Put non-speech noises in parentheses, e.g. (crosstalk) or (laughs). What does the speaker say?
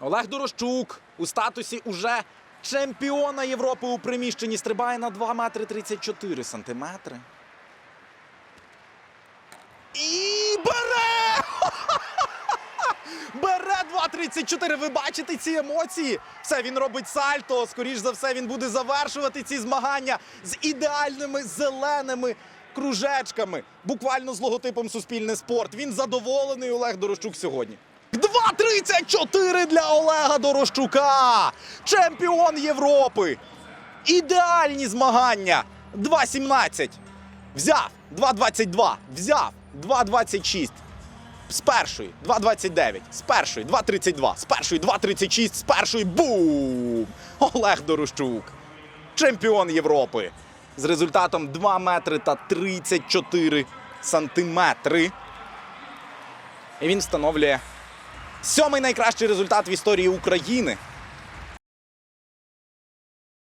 Олег Дорощук у статусі уже чемпіона Європи у приміщенні стрибає на 2 метри 34 сантиметри. І бере! (laughs) Бере 2.34. Ви бачите ці емоції? Все, він робить сальто. Скоріш за все, він буде завершувати ці змагання з ідеальними зеленими кружечками. Буквально з логотипом Суспільне спорт. Він задоволений Олег Дорощук сьогодні. 2.34 для Олега Дорощука! Чемпіон Європи! Ідеальні змагання! 2.17. Взяв 2.22. Взяв 2.26. З першої 2.29, з першої 2.32, з першої 2.36, з першої бум! Олег Дорощук, чемпіон Європи. З результатом 2 метри та 34 сантиметри. І він встановлює сьомий найкращий результат в історії України